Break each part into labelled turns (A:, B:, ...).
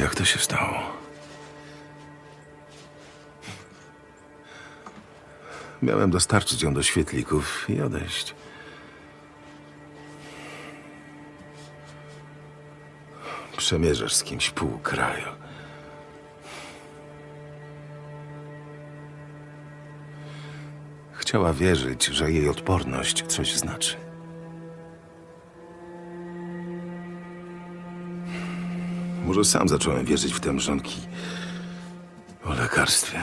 A: Jak to się stało? Miałem dostarczyć ją do świetlików i odejść. Przemierzasz z kimś pół kraju. Chciała wierzyć, że jej odporność coś znaczy. Może sam zacząłem wierzyć w te mrzonki o lekarstwie.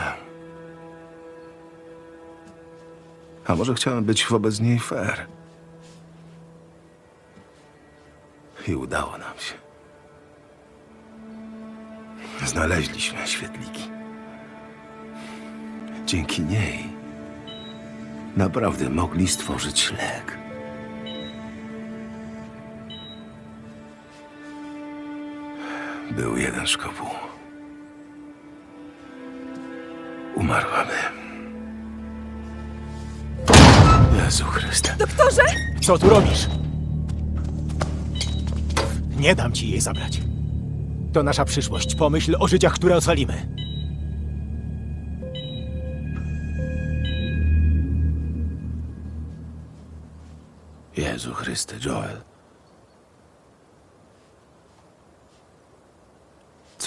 A: A może chciałem być wobec niej fair. I udało nam się. Znaleźliśmy świetliki. Dzięki niej naprawdę mogli stworzyć lek. Był jeden szkopuł. Umarłaby. Jezu Chryste.
B: Doktorze!
C: Co tu robisz? Nie dam ci jej zabrać. To nasza przyszłość. Pomyśl o życiach, które ocalimy.
A: Jezu Chryste, Joel.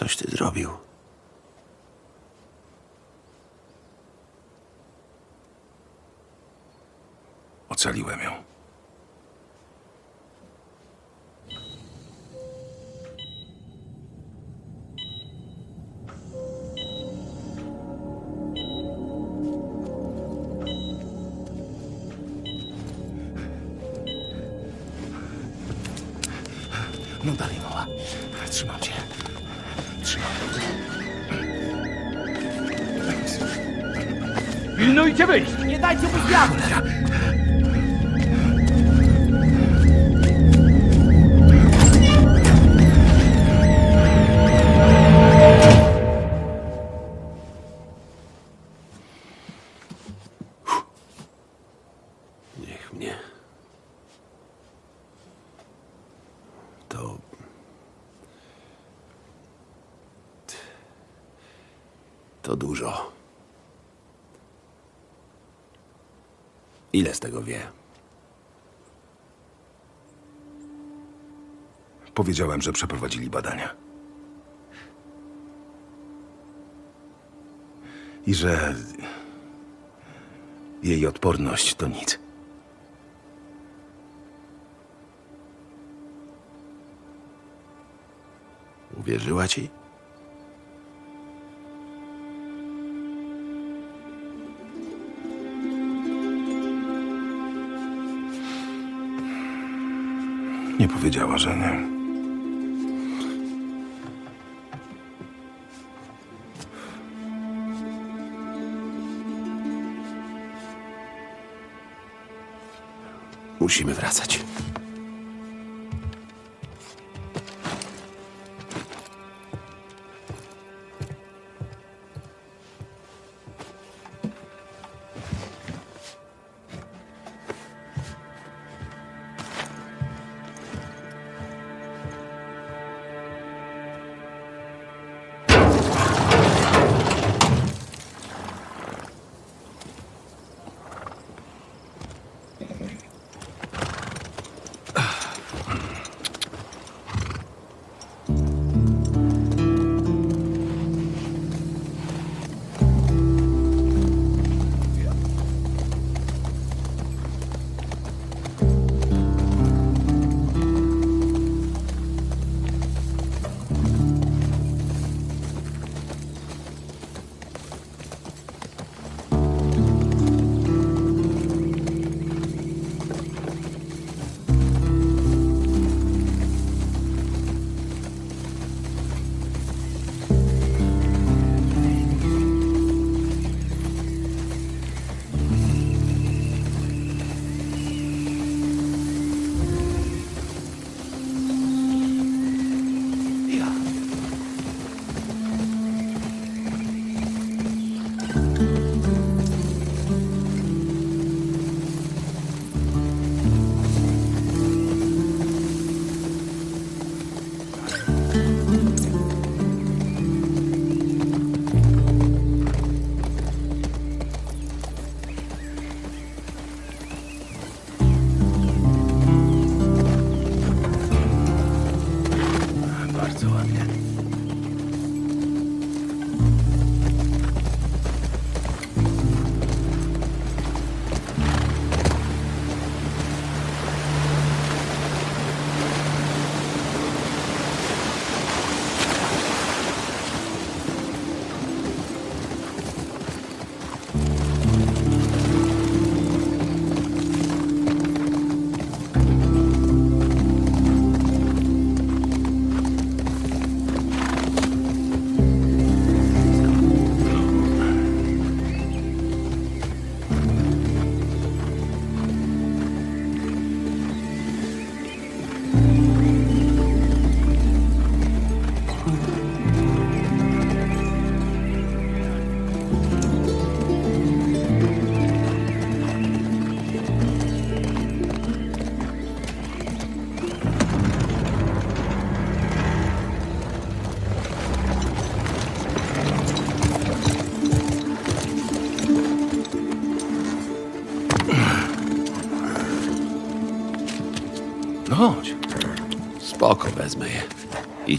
A: Coś ty zrobił. Ocaliłem ją.
D: Pilnujcie wyjść!
B: Nie dajcie mu zwiadu!
A: Ile z tego wie? Powiedziałem, że przeprowadzili badania. I że jej odporność to nic. Uwierzyła ci? Powiedziała, że nie. Musimy wracać.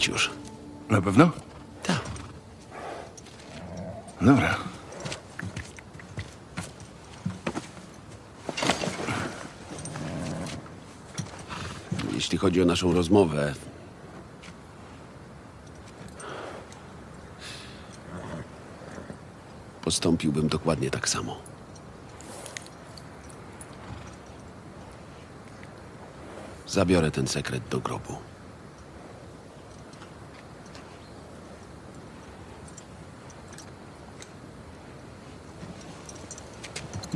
B: Idź już.
A: Na pewno?
B: Tak.
A: Dobra.
B: Jeśli chodzi o naszą rozmowę. Postąpiłbym dokładnie tak samo. Zabiorę ten sekret do grobu.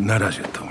A: ならじゃと。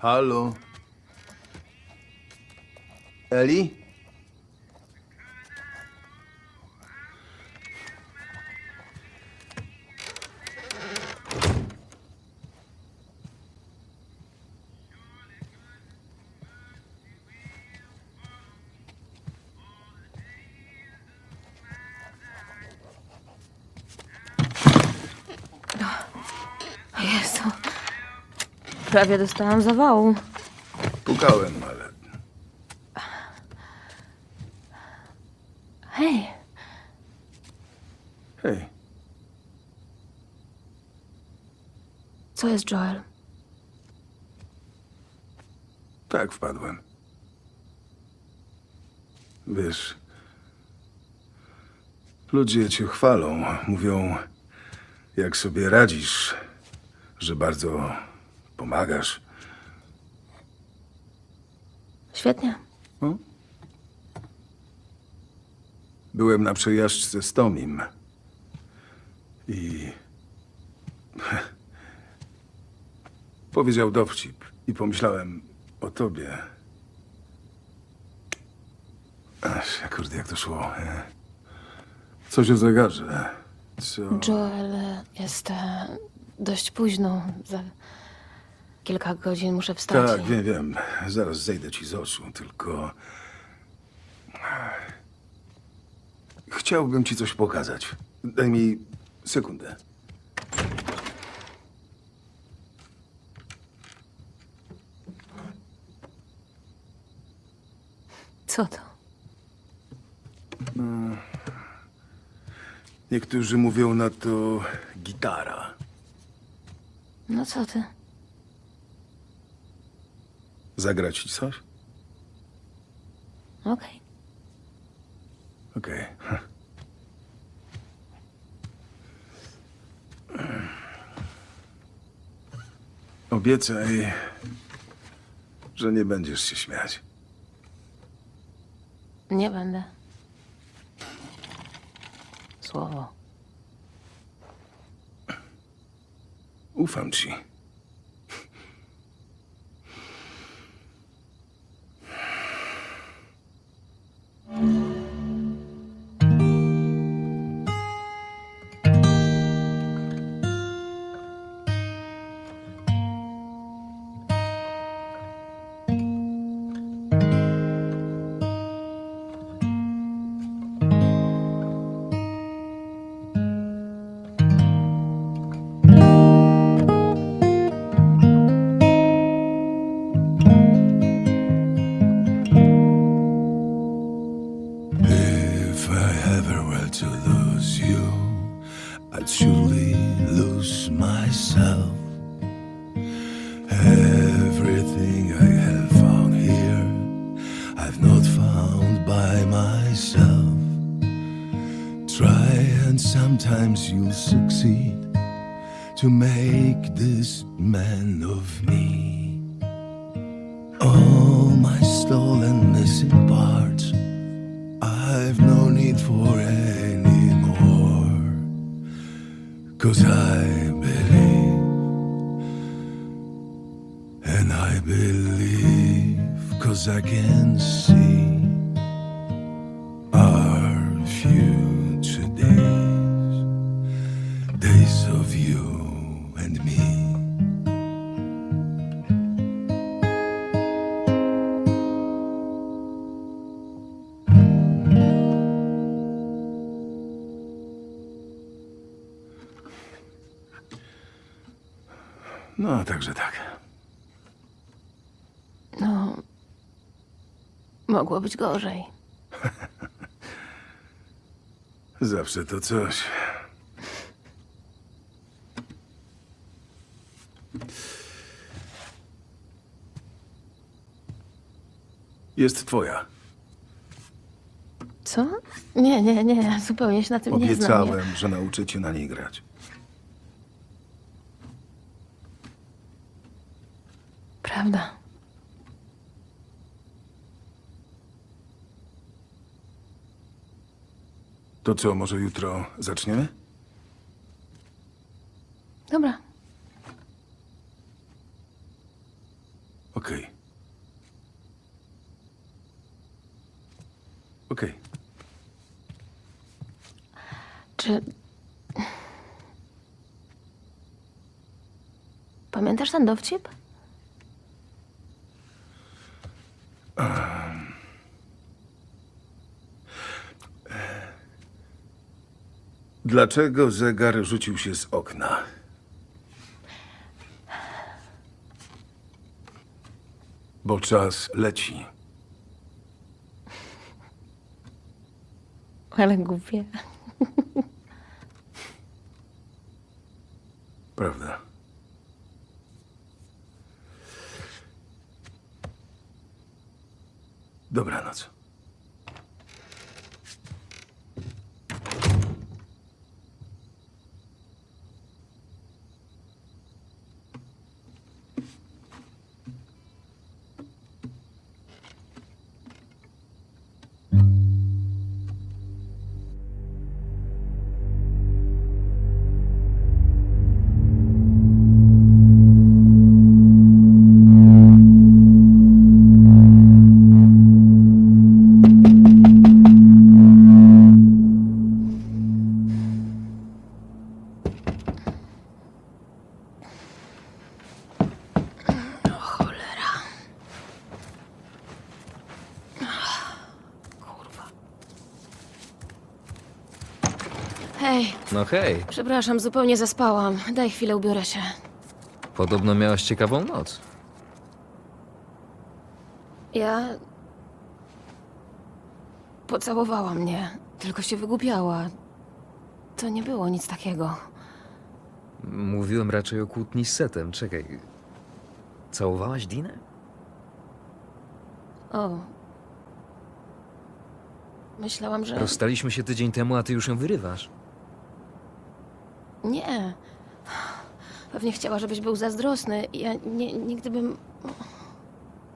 A: Halo? Eli?
D: Prawie dostałam zawału.
A: Pukałem, ale...
D: Hej,
A: Hej,
D: co jest Joel?
A: tak wpadłem. Wiesz... Ludzie cię chwalą, mówią, jak sobie radzisz, że bardzo pomagasz.
D: Świetnie.
A: Byłem na przejażdżce z Tomim. I. Powiedział dowcip. I pomyślałem o tobie. Ach, kurde, jak to szło. e? Coś o zegarze. Co?
D: Joel, jest e, dość późno. Za kilka godzin muszę wstać.
A: Tak,
D: i-
A: wiem, wiem. Zaraz zejdę ci z oczu, tylko. Chciałbym ci coś pokazać. Daj mi sekundę.
D: Co to?
A: Niektórzy mówią na to gitara.
D: No co ty?
A: Zagrać ci coś?
D: Okej.
A: Okej. Obiecaj, że nie będziesz się śmiać.
D: Nie będę. Słowo.
A: Ufam ci. to make this man of me. All my stolen missing parts, I've no need for anymore. Cause I believe, and I believe, cause I can. Także tak.
D: No. Mogło być gorzej.
A: Zawsze to coś. Jest twoja.
D: Co? Nie, nie, nie, zupełnie się na tym nie znam.
A: Obiecałem, że nauczę cię na niej grać.
D: Prawda.
A: To co, może jutro zaczniemy?
D: Dobra.
A: Okej. Okej.
D: Czy. Pamiętasz ten dowcip?
A: Dlaczego zegar rzucił się z okna? Bo czas leci.
D: Ale głupie.
A: Prawda. Dobranoc.
D: Przepraszam, zupełnie zaspałam. Daj chwilę, ubiorę się.
E: podobno miałaś ciekawą noc.
D: Ja. Pocałowała mnie, tylko się wygłupiała. To nie było nic takiego.
E: Mówiłem raczej o kłótni z Setem. Czekaj. Całowałaś Dinę?
D: O. Myślałam, że.
E: Rozstaliśmy się tydzień temu, a ty już ją wyrywasz.
D: Nie. Pewnie chciała, żebyś był zazdrosny. Ja nie, nigdy bym.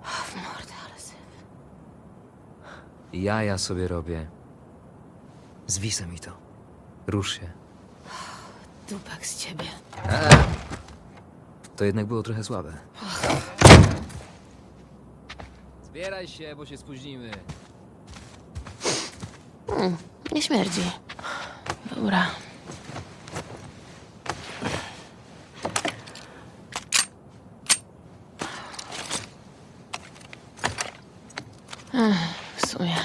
D: W mordę, ale syf.
E: Ja ja sobie robię. Zwisę mi to. Rusz się.
D: Dupek z ciebie.
E: To jednak było trochę słabe. Zbieraj się, bo się spóźnimy.
D: Nie śmierdzi. Dobra. W sumie.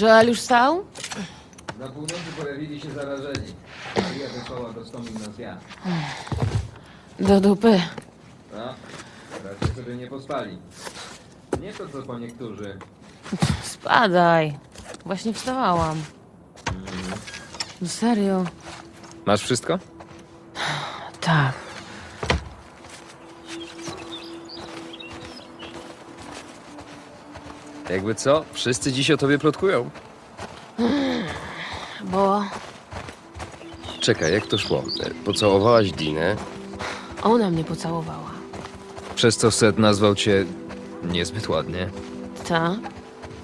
D: Joel już stał?
E: Na północy pojawili się zarażeni. Maria wysłała do Stomin na.
D: Do dupy.
E: No, raczej sobie nie pospali. Nie to co po niektórzy.
D: Spadaj. Właśnie wstawałam. No Serio?
E: Masz wszystko?
D: Tak.
E: Jakby co? Wszyscy dziś o tobie plotkują.
D: Bo
F: Czekaj, jak to szło? E, Pocałowałaś Dinę,
D: Ona mnie pocałowała.
E: Przez co Seth nazwał cię niezbyt ładnie.
D: Ta?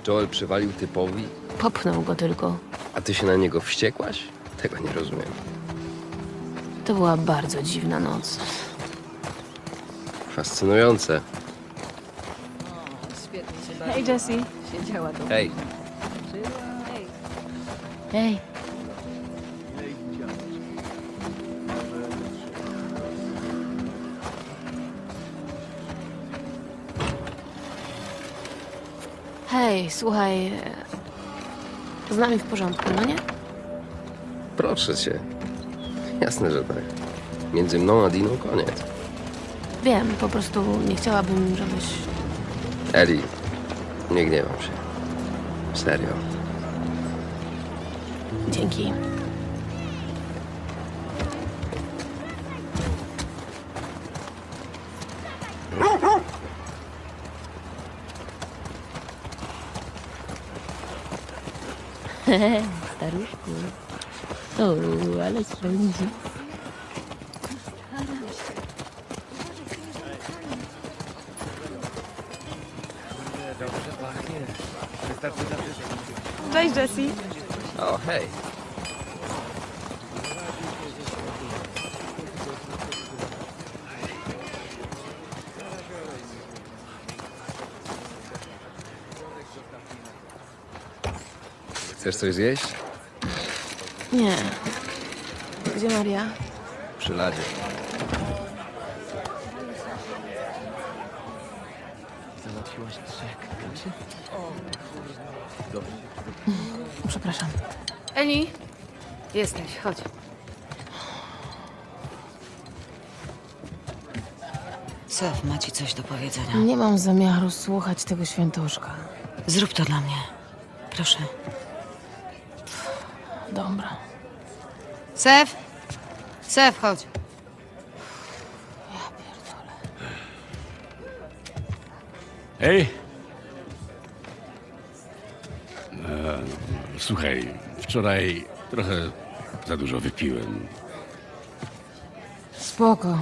F: Joel przywalił typowi,
D: Popchnął go tylko.
F: a ty się na niego wściekłaś? Tego nie rozumiem.
D: To była bardzo dziwna noc.
F: Fascynujące.
G: Hej, Jessie. Siedziała tu.
E: Hej,
D: Hej. Słuchaj. Z nami w porządku, no nie?
F: Proszę cię. Jasne, że tak. Między mną a Diną koniec.
D: Wiem, po prostu nie chciałabym, żebyś.
F: Eli, nie gniewam się. Serio.
D: Dzięki. Staruszku. O, ale spędzi.
G: Cześć, Jessie.
E: o hej. Chcesz coś zjeść?
D: Nie. Gdzie Maria?
E: Przy ladzie.
D: Przepraszam.
G: Eli. Jesteś, chodź.
H: Sef, ma ci coś do powiedzenia.
D: Nie mam zamiaru słuchać tego świętoszka.
H: Zrób to dla mnie. Proszę.
D: Dobra.
H: Sef! Sef, chodź.
I: Hej! E, słuchaj, wczoraj trochę za dużo wypiłem.
D: Spoko.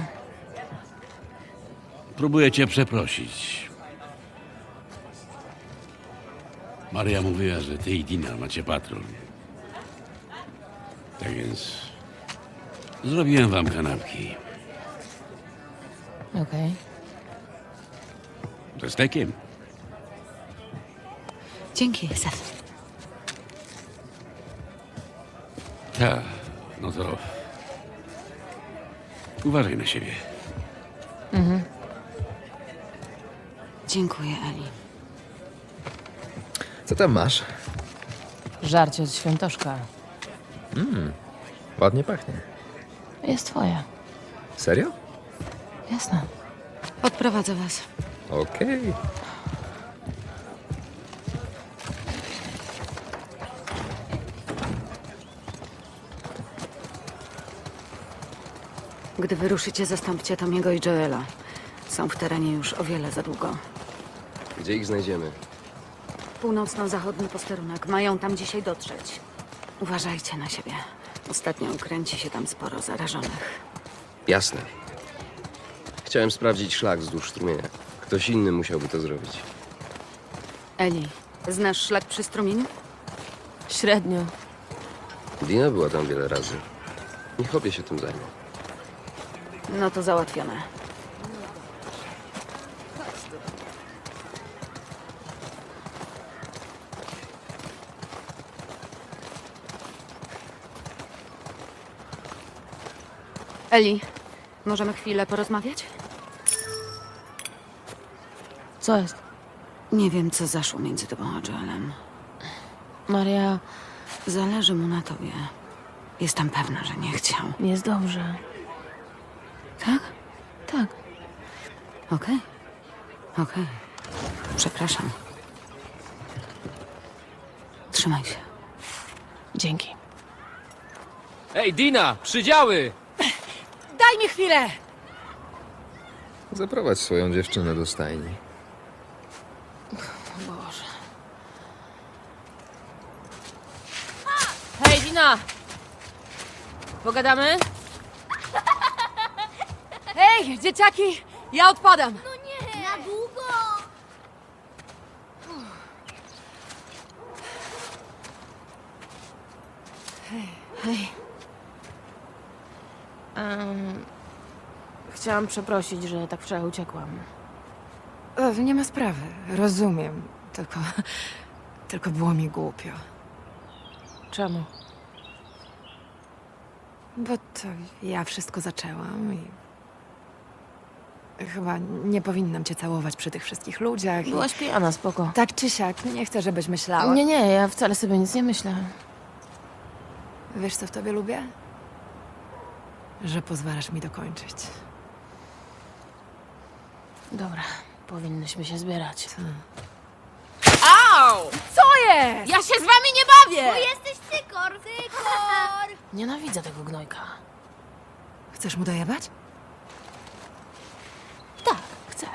I: Próbuję cię przeprosić. Maria mówiła, że ty i Dina macie patrol. Tak więc zrobiłem wam kanapki.
D: Okej.
I: Ze stekiem.
H: Dzięki, Sef.
I: Tak, no to uważaj na siebie.
H: Dziękuję, Eli.
E: Co tam masz?
D: Żarcie od świętoszka.
E: Ładnie pachnie.
D: Jest twoje.
E: Serio?
D: Jasne.
H: Odprowadzę was.
E: Okej.
H: Gdy wyruszycie, zastąpcie Tomiego i Joela. Są w terenie już o wiele za długo.
F: Gdzie ich znajdziemy?
H: Północno-zachodni posterunek. Mają tam dzisiaj dotrzeć. Uważajcie na siebie. Ostatnio kręci się tam sporo zarażonych.
F: Jasne. Chciałem sprawdzić szlak wzdłuż strumienia. Ktoś inny musiałby to zrobić.
H: Eli, znasz szlak przy strumieniu?
D: Średnio.
F: Dina była tam wiele razy. Niech obie się tym zajmą.
H: No to załatwione. Eli, możemy chwilę porozmawiać?
D: Co jest?
H: Nie wiem, co zaszło między tobą a Joelem.
D: Maria,
H: Zależy mu na tobie. Jestem pewna, że nie chciał.
D: jest dobrze.
H: Tak?
D: Tak.
H: Okej. Okej. Przepraszam. Trzymaj się.
D: Dzięki.
E: Ej, Dina! Przydziały!
G: Mi chwilę!
E: Zaprowadź swoją dziewczynę do stajni.
D: Boże. Hej, Dina!
G: Pogadamy? Hej, dzieciaki! Ja odpadam!
D: Na długo! Hej. Chciałam przeprosić, że tak wczoraj uciekłam.
J: E, Nie ma sprawy, rozumiem. Tylko. Tylko było mi głupio.
D: Czemu?
J: Bo to ja wszystko zaczęłam i. Chyba nie powinnam cię całować przy tych wszystkich ludziach. i-
D: Byłaś pijana, spoko.
J: Tak czy siak, nie chcę, żebyś myślała.
D: Nie, nie, ja wcale sobie nic nie myślę.
J: Wiesz, co w tobie lubię? Że pozwalasz mi dokończyć.
D: Dobra, powinnyśmy się zbierać.
G: Co jest? Ja się z wami nie bawię!
D: jesteś cykor, cykor! Nienawidzę tego gnojka.
J: Chcesz mu dojebać?
D: Tak, chcę.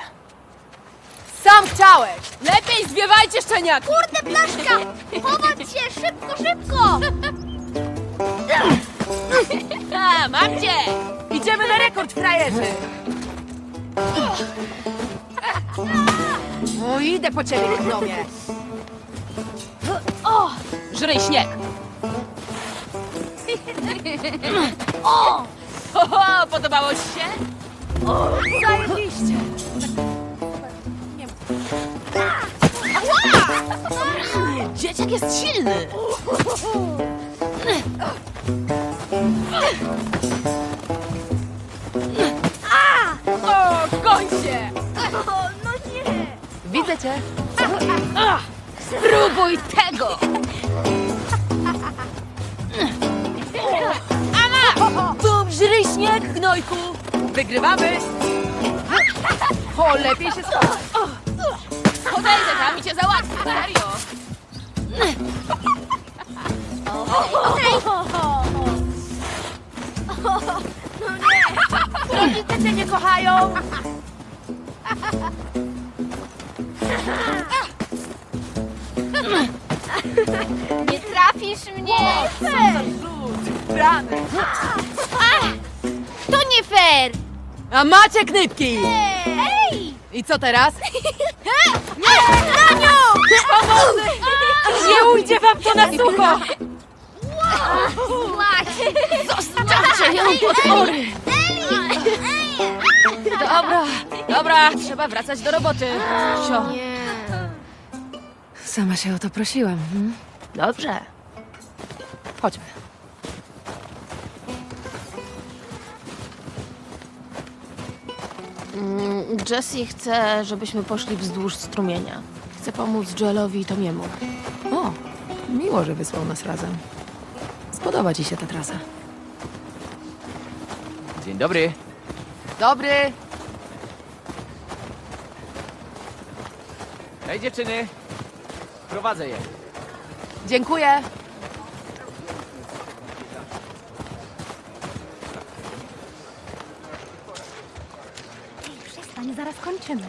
G: Sam chciałeś! Lepiej zwiewajcie szczeniaki!
D: Kurde, blaszka! Chować się! Szybko, szybko!
G: A, mam cię! Idziemy na rekord, frajerzy! O, idę po ciebie, gnomie! O! Żryj śnieg! O! Ho, podobało ci się? O, zajebiście!
D: Dzieciak jest silny!
G: O, goń się!
D: No nie!
G: Widzę cię. Spróbuj tego! Ama! Bum, żryj śnieg, gnojku! Wygrywamy! O, lepiej się schować. Podejdę tam i cię załatwię, serio! Rodzice cię nie kochają!
D: Nie trafisz mnie!
G: Brany!
D: To nie fair!
G: A macie knypki!
D: Ej!
G: I co teraz?
D: Nie! Daniu!
G: Pomocy! Nie ujdzie wam to na sucho!
D: Zostawcie ją, potwory!
G: Dobra, dobra, trzeba wracać do roboty. Sio.
J: Sama się o to prosiłam. Hmm?
D: Dobrze.
J: Chodźmy.
D: Mm, Jessie chce, żebyśmy poszli wzdłuż strumienia. Chce pomóc Joelowi i Tomiemu.
J: O, miło, że wysłał nas razem. Spodoba ci się ta trasa.
C: Dzień dobry.
G: Dobry.
C: Hej dziewczyny. Prowadzę je.
G: Dziękuję.
D: Przestań, zaraz kończymy.